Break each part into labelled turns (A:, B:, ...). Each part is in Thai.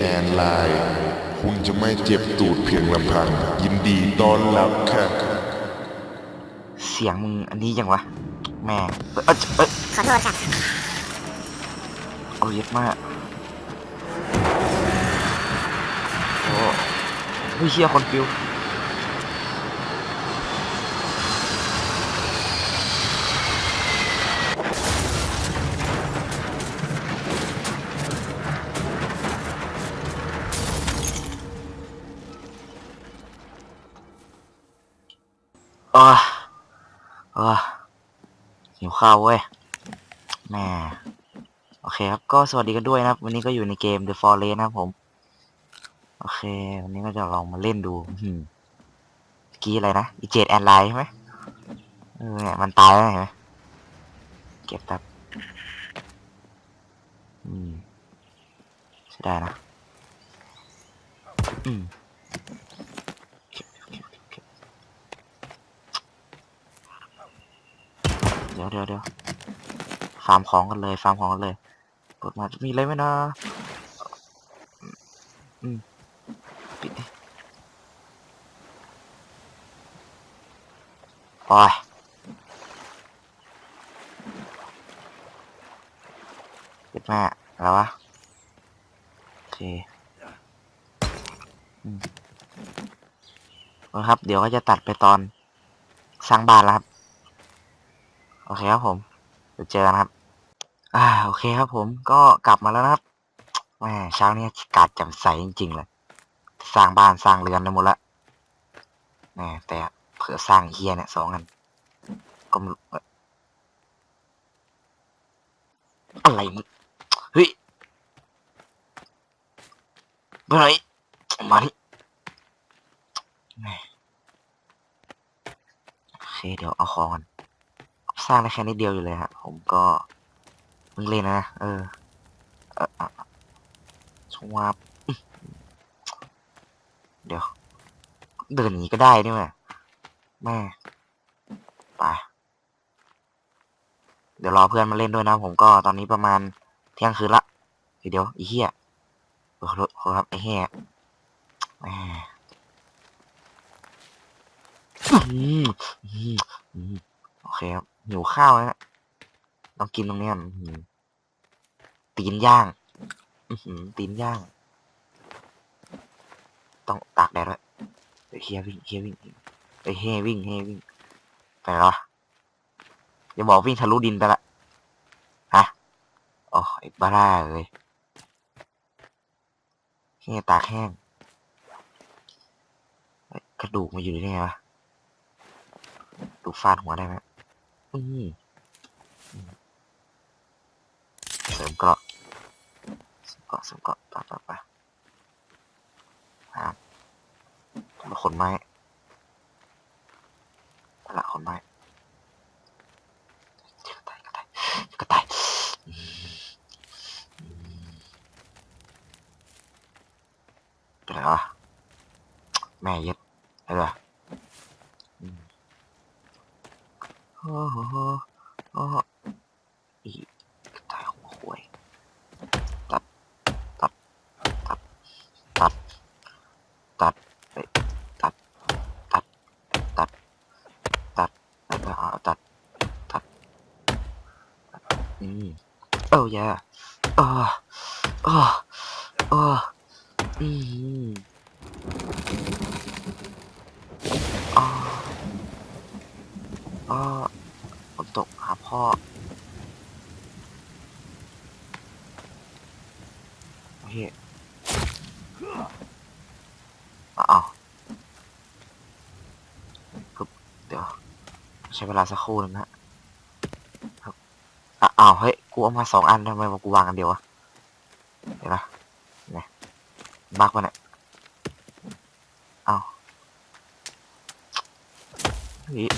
A: เจตแอร์ไลน์คุณจะไม่เจ็บตูดเพียงลำพัง ยินดีต้อนรับค่ะ
B: เสียงมึงอันนี้ยังวะ แม่เอ้ยเอ้ย
C: ขอโทษค่ะ
B: เอาเย็ดมากโอ้เฮ้ยเฮียคนฟิว อ่าอ่าหิวข้าวเว้ยแม่โอเคครับ ก็สวัสดีกันด้วยนะครับ วันนี้ก็อยู่ในเกม The Forest นะครับผม โอเค วันนี้ก็จะลองมาเล่นดูอืมกี้อะไรนะอีเจดแอนไลน์ใช่ไหมเออเนี่ยมันตายแล้วเห็นไหมเก็บครับอืมใช่ได้นะอืมเก็บเก็บเก็บเก็บเดี๋ยวเดี๋ยวเดี๋ยวฟาร์มของกันเลยฟาร์มของกันเลยเปิดมาจะมีอะไรไหมนะอืมปิดดิโอ้ยปิดแม่แล้ววะโอเคอืมเอาละครับ เดี๋ยวก็จะตัดไปตอนสร้างบ้านแล้วครับ โอเคครับผมเดี๋ยวเจอกันครับ อ่าโอเคครับผมก็กลับมาแล้วนะครับแหมเช้านี้อากาศแจ่มใสจริงๆเลย สร้างบ้านสร้างเรือนได้หมดละแหมแต่เผื่อสร้างเฮียเนี่ยสองอันก็มอะไรมึงเฮ้ยไปไหนมาดิแหมโอเคเดี๋ยวเอาของกัน ร้างได้แค่นิดเดียวอยู่เลยฮะ ผมก็เพิ่งเล่นนะเออเออเออชวาบเดี๋ยว เดินหนีก็ได้นี่แม่แม่ไปเดี๋ยวรอเพื่อนมาเล่นด้วยนะ ผมก็ตอนนี้ประมาณเที่ยงคืนละเดี๋ยวอีเหี้ยขอโทษครับไอ้เหี้ยแหมโอเคครับ หิวข้าวนะต้องกินตรงเนี้ยตีนย่างอือหือตีนย่าง ต้องตากแดดด้วยเฮ้ยเฮียวิ่งเฮียวิ่งเฮ้ยเฮียวิ่งเฮียวิ่งไปแล้วอย่าบอกวิ่งทะลุดินไปละฮะโอ้บ้าเลยเฮียตากแห้งกระดูกมาอยู่ได้ไงวะดูฟาดหัวได้ไหม อืมอืมเสริมเกราะเสริมเกราะเสริมเกราะไปไปไปครับมาขนไม้ตละขนไม้กระต่ายกระต่ายกระต่ายเป็นไรวะแม่เย็ดอะไรวะอืม โอ้โหโอ้โหอีกระต่ายหัวหวยตัด ตัด ตัด ตัด ตัดเอ้ยตัด ตัด ตัด ตัดแล้วก็เอาตัด ตัด อืมโอ้ยาโอ้โอ้โอ้อืมอ๋อ ก็ฝนตกหาพ่อโอเคอ้าวครับเดี๋ยว ใช้เวลาสักครู่นึงนะครับอะอ้าวเฮ้ยกูเอามาสองอันทำไมมากูวางอันเดียววะเดี๋ยวนะเนี่ยบักวะเนี่ยอ้าวเฮ้ย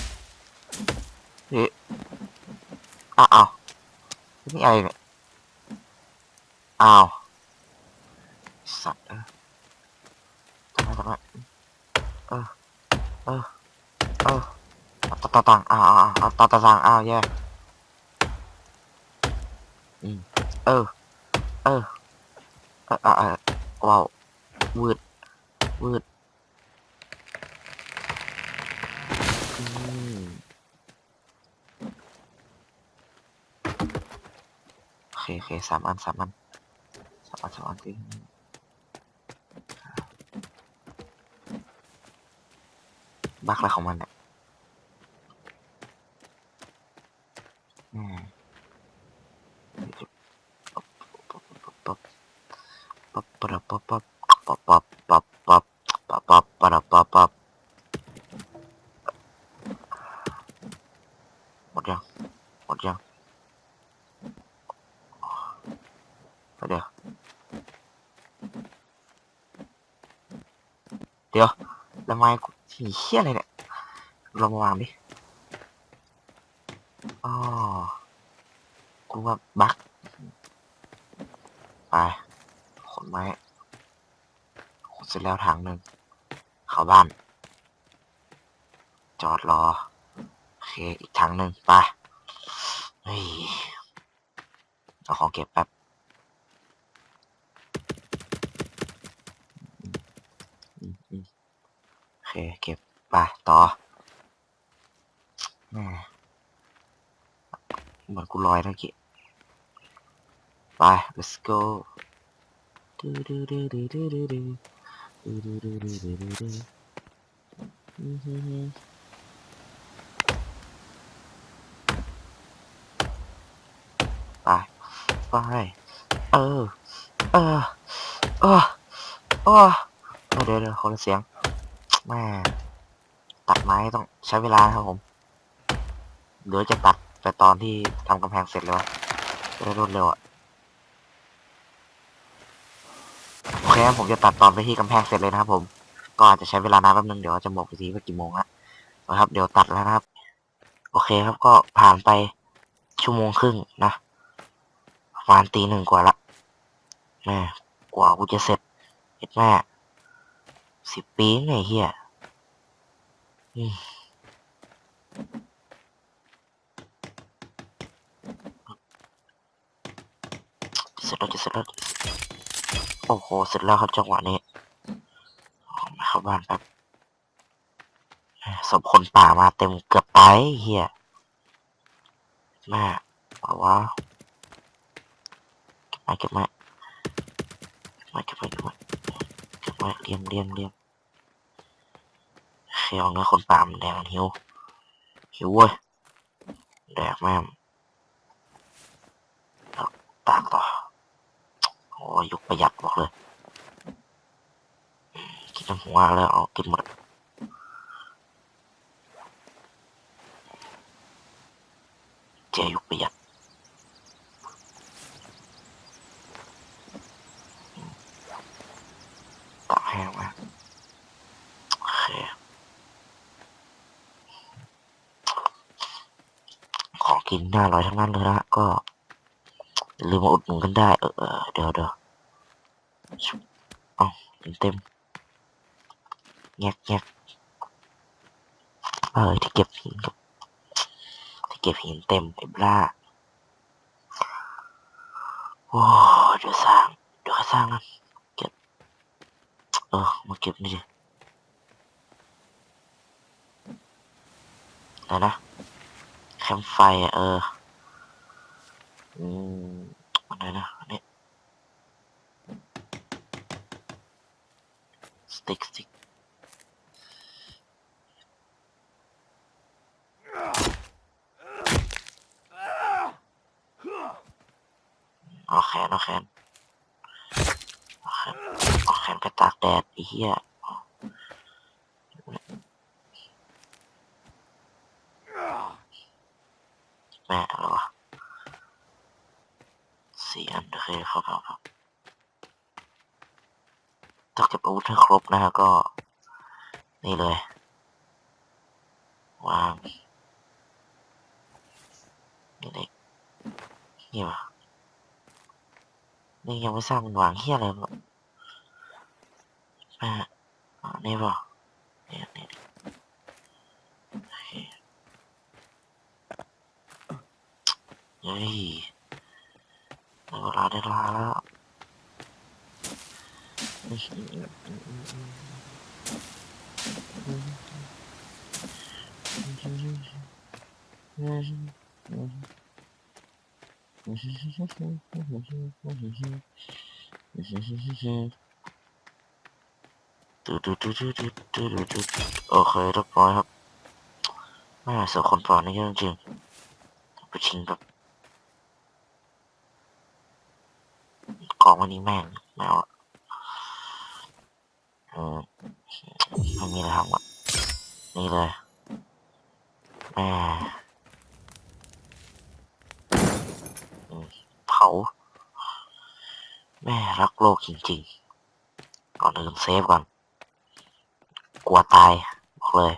B: เฮ้ย อ้าวอ้าวนี่อะไรเนี่ยอ้าวสัตว์เออทำไมทำไมเออเออเออต่อต่อต่างอ้าวอ้าวอ้าต่อต่อต่างอ้าวแย่อืมเออเออเออเออว้าววืดวืด Oke, okay, samaan saman Samaan samaan ting. Baklah komandan. เดี๋ยวล้วไม้กูสีเขี้ยอะไรเนี่ยลองมาวางดิอ๋อกูว่าบักไปขนไม้ขนเสร็จแล้วถังหนึ่งเข้าบ้าน จอดรอ โอเค อีกถังหนึ่งไปเฮ้ยเอาของเก็บแป๊บ อืมอืมโอ เคเก็บไปต่อแหม่เหมือนกูลอยเมื่อกี้ไป let's go ดูดูดูดูดูดูดูดูดูดูดูดูดูดูอืมฮึฮึไปไปเออเออเออเออเดี๋ยวเดี๋ยวคนละเสียง แม่ตัดไม้ต้องใช้เวลาครับผมเดี๋ยวจะตัดไปตอนที่ทำกำแพงเสร็จแล้วจะได้รวดเร็วอะโอเคผมจะตัดตอนไปที่กำแพงเสร็จเลยนะครับผมก็อาจจะใช้เวลานานแป๊บนึงเดี๋ยวจะบอกอีกทีว่ากี่โมงละนะครับ เดี๋ยวตัดแล้วนะครับ โอเคครับก็ผ่านไปชั่วโมงครึ่งนะประมาณตีหนึ่งกว่าละแม่กว่ากูจะเสร็จเห็ดแม่ สิบปีไงเฮียเสร็จแล้วเสร็จแล้วโอ้โหเสร็จแล้วครับจังหวะนี้มาเข้าบ้านแป๊บศพคนป่ามาเต็มเกือบตายไอ้เฮียแม่บอกว่าเก็บม้เก็บม้เก็บม้เก็บม้เก็บม้เรียงเรียงเรียง เขียวเนื้อคนปามแดงหิวหิวเว้ยแดกแม่มตากต่อโอ้ยุคประหยัดบอกเลยกินน้ำหัวแล้วเอากินหมดเจยุคประหยัด ตากแห้งมาโอเค ของกินน่าอร่อยทั้งนั้นเลยนะก็ลืมมาอุดหนุนกันได้ เออเดี๋ยวเดี๋ยวเอาเต็มเต็มแงกแงกเออที่เก็บหินกับที่เก็บหินเต็มไอ้บ้าโอ้เดี๋ยวสร้างเดี๋ยวเขาสร้างกันเออมาเก็บนี่ดิอะไรนะ แคมป์ไฟอะเออ อืมอะไรนะนนี้สติ๊กสติ๊กเอาแขนเอาแขนเอาแขนเอาแขนไปตากแดดไอ้เหี้ย สร้างหวางเฮียอะไรหมดอ่านี่บอกเนี่ยเนี่เฮ้ยเวลาได้เวลาแล้วอืม ดูดูดูดูดูดูดูดูโอเคเรียบร้อยครับแม่เสือคนปอนนี่เยอะจริงไปชิงแบบกองวันนี้แม่งแมวอะเออไม่มีอะไรทำอะนี่เลยแม่อืมเผา แม่รักโลกจริงๆ ก่อนอื่นเซฟก่อน กลัวตายบอกเลย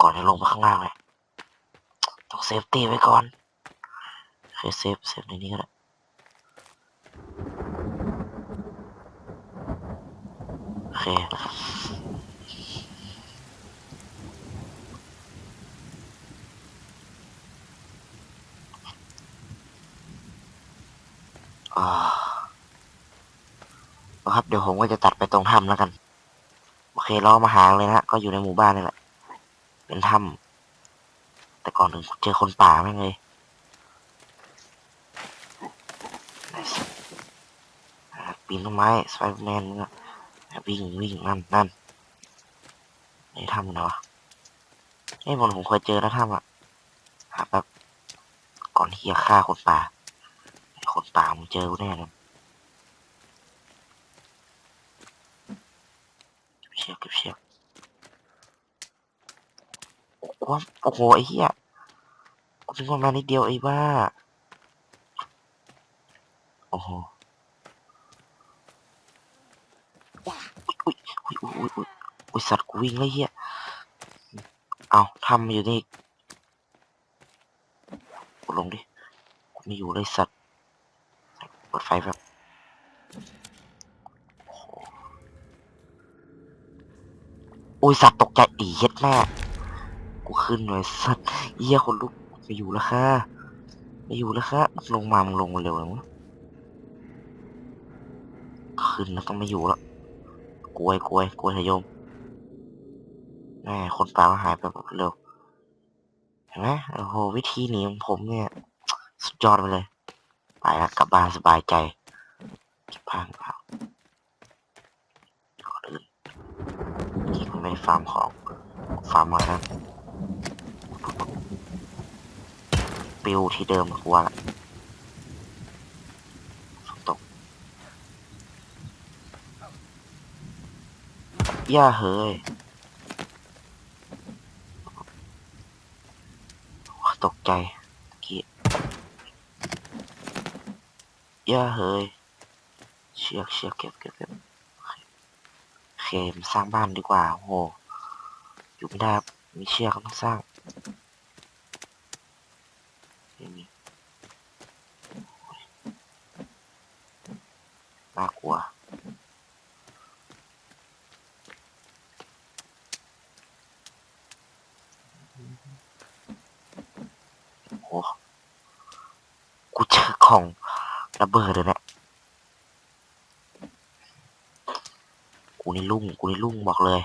B: ก่อนจะลงไปข้างล่างเลยต้องเซฟตี้ไว้ก่อนเคเซฟเซฟในนี้ก็ได้โอเค อ่าเอาครับ เดี๋ยวผมก็จะตัดไปตรงถ้ำแล้วกัน โอเคเรามาหาเลยนะก็อยู่ในหมู่บ้านนี่แหละ เป็นถ้ำแต่ก่อนถึงเจอคนป่าแม่เลยปีนต้นไม้สไปเดอร์แมนมึงอะวิ่งวิ่งนั่นนั่นในถ้ำนะวะไอ้ผมผมเคยเจอนะถ้ำอะหาแบบก่อนที่จะฆ่าคนป่า คนป่ามึงเจอกูแน่เลยเชือกเก็บเชือกโอ้โหโอ้โหไอ้เหี้ยกูถึงประมานิดเดียวไอ้บ้า โอ้โหอุ้ยอุ้ยอุ้ยอุ้ยอุ้ยอุ้ยสัตว์กูวิ่งเลยเหี้ยเอาทำมาอยู่นี่กดลงดิ กูไม่อยู่เลยสัตว์ เปิดไฟแบบโอ้โหอุ้ยสัตว์ตกใจอีเฮ็ดแม่กูขึ้นหน่อยสัตว์เหี้ยคนลุกไม่อยู่แล้วค่ะไม่อยู่แล้วค่ะลงมามึงลงมาเร็วเลยมึงขึ้นแล้วต้องไม่อยู่แล้วกลวยกลวยกลวยทยมแม่คนป่าหายไปแบบเร็วเห็นไหมโอ้โหวิธีหนีของผมเนี่ย สุดยอดไปเลย ไปแล้วกลับบ้านสบายใจก็บผ้าเก็บผ้าก่อนอื่นที่คุณไม่ได้ฟาร์มของฟาร์มมาแล้วปิวที่เดิมกว่าละตกย่าเฮ้ยตกใจตะกี้ ย่าเฮ้ย เชือกเชือกเก็บเก็บเก็บโอเคโอเคมสร้างบ้านดีกว่าโอ้โหอยู่ไม่ได้ครับมีเชือกต้องสร้างไม่น่ากลัวโอ้กูเจอของ ระเบิดเลยนี่ยกูนี่ลุ่งกูนี่ลุ่งบอกเลย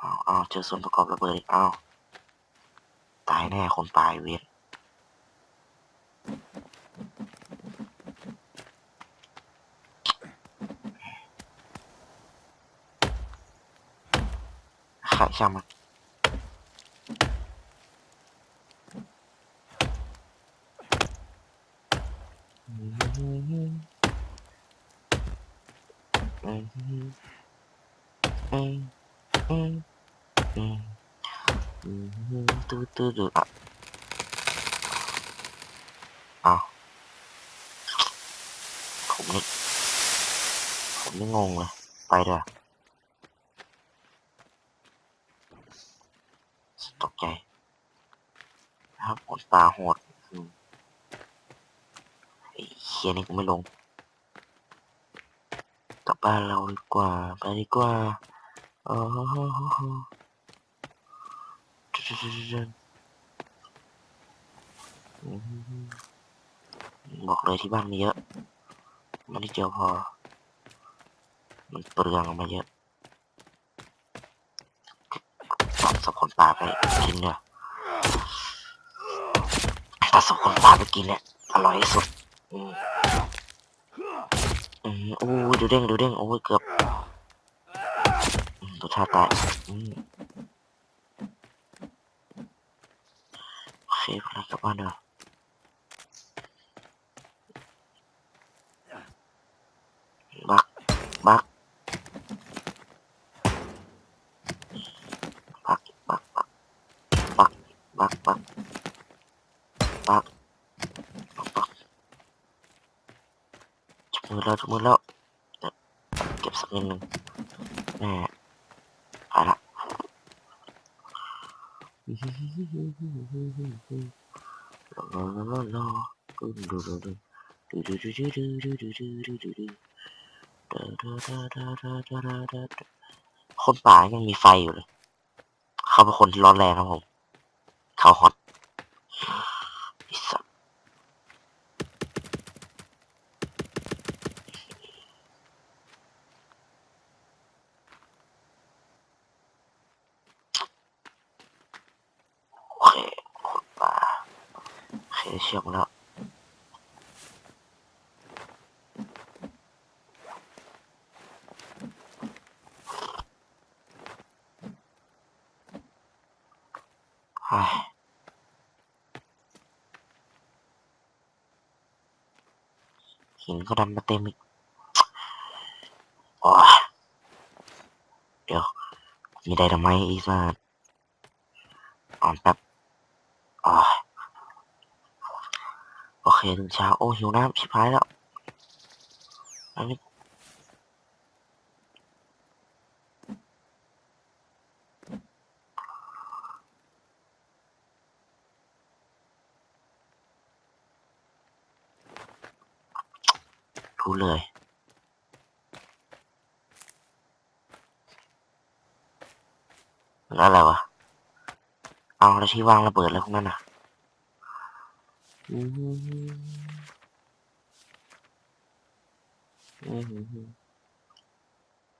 B: อ้าวอ้าเจอส่วนประกอบระเบิดอีกอ้าวตายแน่คนตายเวียนขายช่างมัน อืมอืมอืมอืมอืมอืมตื้อตื้อตื้ออะอ้าวผมนี่ผมนี่งงเลย ไปเด้อตกใจนะครับคนตาโหดอืมไอ้เคียนี่กูไม่ลง กลับบ้านเราดีกว่า ไปดีกว่าโอ้โห บอกเลยที่บ้านมีเยอะไมันได้เจอพอ มันเปลืองมาเยอะตัดศพคนป่าไปกินเนี่ยตัดศพคนป่าไปกินเนี่ยอร่อยที่สุดอืมอืมโอ้ยดูเด้งดูเด้งโอ้ยเกือบตัวชาตายอืมโอเคพลังกลับบ้านเด้อ แม่ไปละลาลาลาลาดูดูดูดูดูดูดูดูดูดูดูดูดูดูดูดาดาดาดาดาดาดาดาคนป่ายังมีไฟอยู่เลย เขาเป็นคนร้อนแรงครับผม เขาฮอตไอ้สัสโอเค คนป่า โอเคเชื่อมแล้วเฮ้ยหินก็ดันมาเต็มอีกโอ้เดี๋ยว มีได้ทำไมอีกมาอ่อนแป๊บโอ้ โอเคถึงเช้าโอ้หิวน้ำชิบหายแล้วอันนี้รู้เลยแล้วอะไรวะ เอาแล้วที่วางระเบิดแล้วพวกนั้นอะ อืมอืม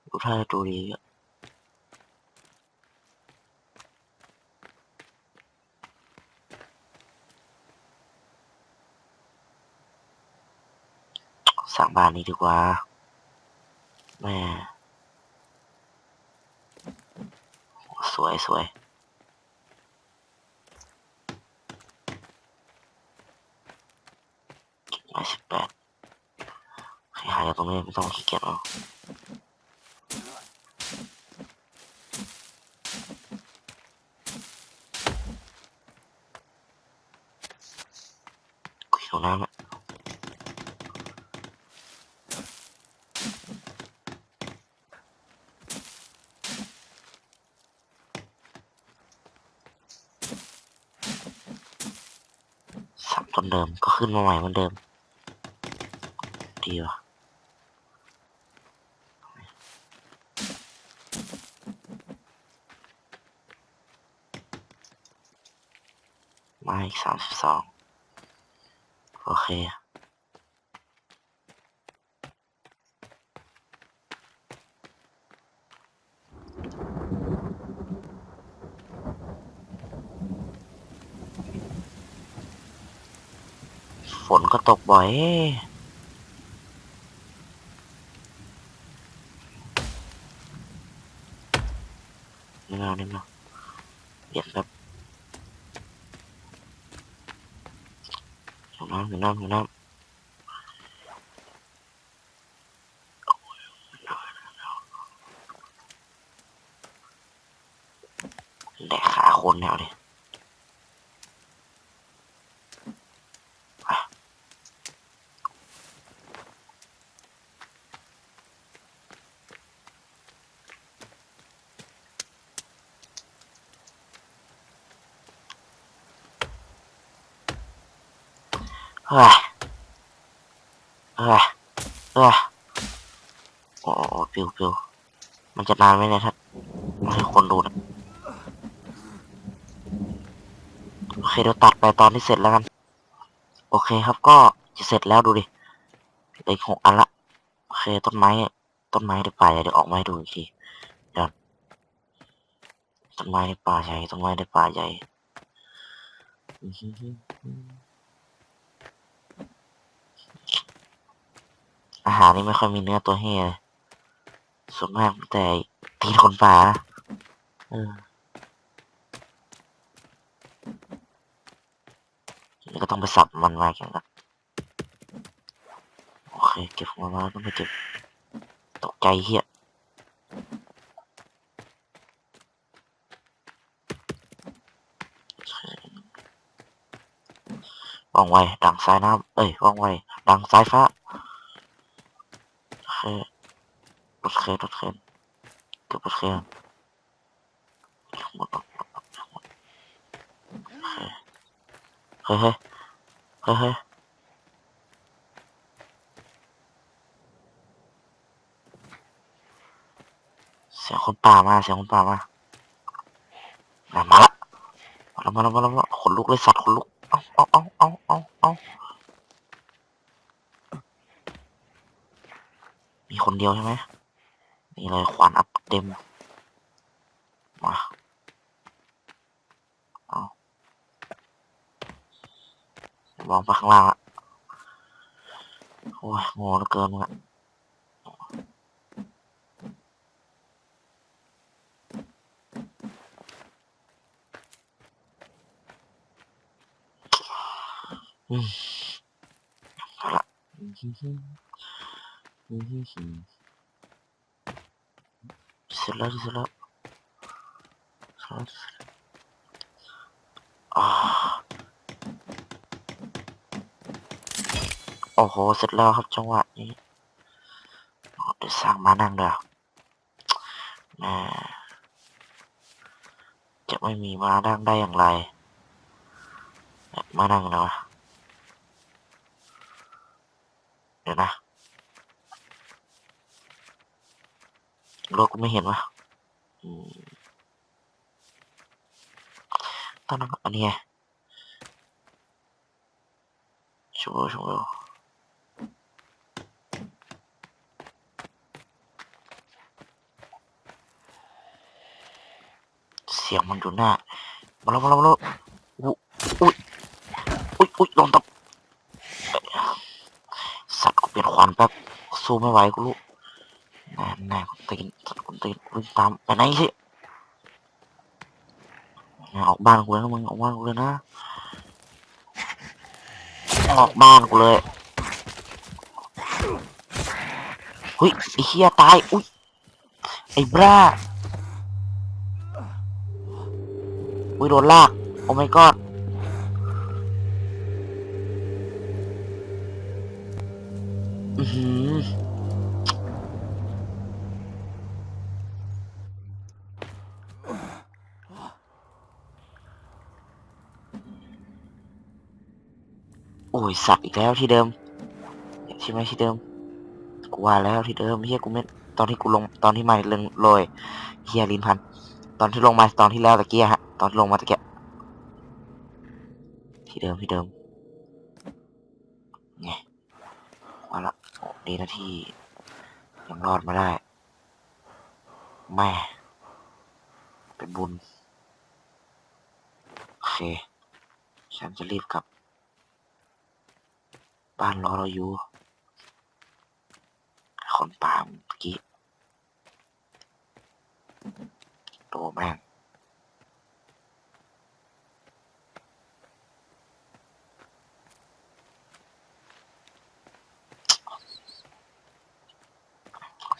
B: ดูท่าจะดูดีอะสั่งบ้านนี้ดีกว่าแม่สวยสวย ร้อยสิบแปดใครหายตรงนี้ไม่ต้องขี้เกียจเอาคุยกับน้ำอะสามต้นเดิมก็ขึ้นมาใหม่เหมือนเดิม ดีวะมาอีกสามสิบสองโอเคฝนก็ตกบ่อย or not เฮ้ยเฮ้ยเฮ้ยโอ้โอ้ปิวปิวมันจะนานไหมเนี่ยถ้าไม่ให้คนดูนะโอเคเดี๋ยวตัดไปตอนที่เสร็จแล้วกัน โอเคครับก็จะเสร็จแล้วดูดิเหลือหกอันละโอเคต้นไม้ ต้นไม้ในป่าใหญ่เดี๋ยวออกมาให้ดูอีกทีเดี๋ยวต้นไม้ในป่าใหญ่ต้นไม้ในป่าใหญ่ อาหารนี่ไม่ค่อยมีเนื้อตัวเฮียส่วนมากแต่ตีนคนป่านะเออก็ต้องไปสับมันมากันนะโอเค เก็บมันมาแล้วต้องไปเก็บตกใจเฮียว่องไวดังสายน้ำเอ้ยว่องไวดังสายฟ้า โอเครถเคนรถเคนเก็บรถเคนหมดหมดหมดหมดหมดเฮ้ยเฮ้ยเฮ้ยเฮ้เสียงคนป่ามาเสียงคนป่ามาน่ะมาละมาแล้วมาแล้วมาแล้วขนลุกเลยสัตว์ขนลุก เอาเอาเอาเอาเอาเอา มีคนเดียวใช่ไหมนี่เลยขวานอัพเต็ม มาเอามองไปข้างล่างละโอ้ยโง่เหลือเกินมึงอะอืมเอาละ เสร็จแล้วเสร็จแล้วเสร็จแล้วเสร็จแล้วอ่าโอ้โห เสร็จแล้วครับจังหวะนี้อ๋อเดี๋ยวสร้างมานั่งเดี๋ยวแหม่จะไม่มีมานั่งได้อย่างไร มานั่งเลยวะ เดี๋ยวนะ กูไม่เห็นวะตั้งนั้นอันนี้ไงชัวร์ชัวร์เสียงมันอยู่หน้า มาแล้วมาแล้วมาแล้วอุ๊ยอุ๊ยอุ๊ยอุ๊ยลงตบสัตว์กูเปลี่ยนขวานแป๊บสู้ไม่ไหวกูรู้แน่แน่กูตีน ตีนวิ่งตามไปไหนสิอออกบ้านกูเลยมึงออกบ้านกูเลยนะออกบ้านกูเลยเฮ้ยไอ้เฮียตายอุ้ยไอ้บ้าอุ้ยโดนลากโอ้ my god อือ สัตว์อีกแล้วที่เดิมใช่ไหมที่เดิมกูว่าแล้วที่เดิมเฮียกูไม่ตอนที่กูลงตอนที่มาเรื่องโรยเฮียลินพันตอนที่ลงมาตอนที่แล้วตะเกียฮะ ตอนลงมาตะเกียที่เดิมที่เดิมไงว่าละโอ้ดีนะที่ยังรอดมาได้แม่เป็นบุญ โอเค ฉันจะรีบกลับ บ้านรอเราอยู่ คนป่าเมื่อกี้โตแม่ง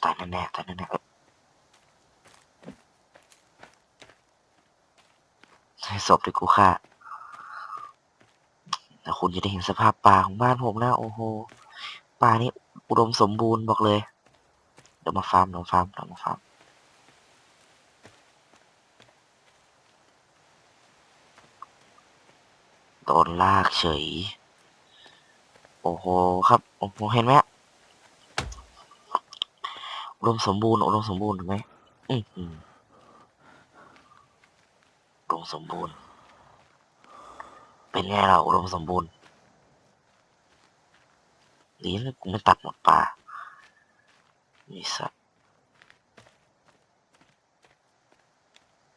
B: ตายแน่ๆตายแน่ๆให้ศพที่กูฆ่า คุณจะได้เห็นสภาพป่าของบ้านผมแล้วโอ้โหป่านี้อุดมสมบูรณ์บอกเลย เดี๋ยวมาฟาร์มเดี๋ยวฟาร์มเดี๋ยวมาฟาร์มโดนลากเฉย โอ้โหครับโอ้โหเห็นไหมอุดมสมบูรณ์อุดมสมบูรณ์ถูกไหมอือหืออุดมสมบูรณ์ เป็นไงเราอุดมสมบูรณ์ดีนะกูไม่ตัดหมดป่ามีสัต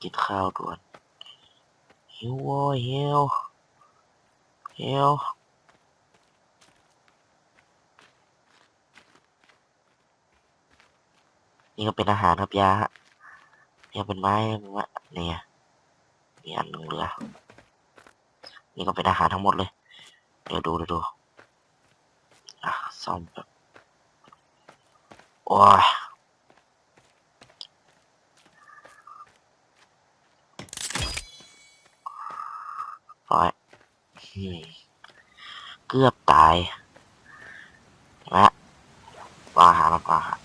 B: กินข้าวด่วนหิวโว้ยหิวหิวนี่ก็เป็นอาหารครับยาเนี่ยเป็นไม้เนี่ยมีอันหนึ่งเหลือ นี่ก็เป็นอาหารทั้งหมดเลย เดี๋ยวดูเดี๋ยวดูอะซ่อมแบบโอ้ยร้อยเกือบตายและวางอาหารมาวางอาหาร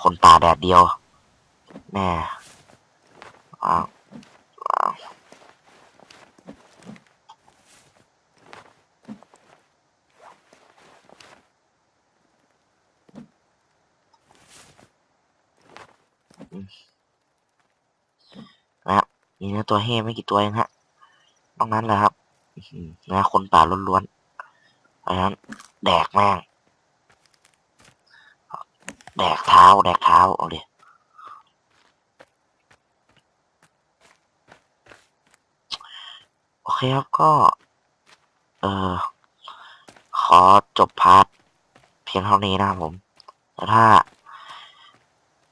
B: คนตาแดดเดียว แน่วาว อืมและมีเนื้อตัวเฮ่ไม่กี่ตัวเองฮะตรงนั้นแหละครับนะคนป่าล้วนๆเพราะฉะนั้น แดกแม่ง แดกเท้า แดกเท้าเอาดิโอเคครับก็ เออขอจบพาร์ทเพียงเท่านี้นะครับผม แต่ถ้า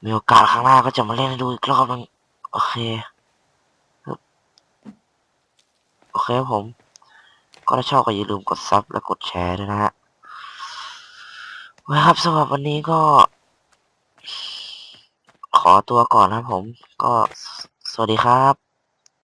B: มีโอกาสข้างหน้าก็จะมาเล่นให้ดูอีกรอบนึงโอเค โอเคผม ก็ถ้าชอบก็อย่าลืมกดซับและกดแชร์ด้วยนะฮะไว้ครับสำหรับวันนี้ก็ ขอตัวก่อนนะผม ก็สวัสดีครับ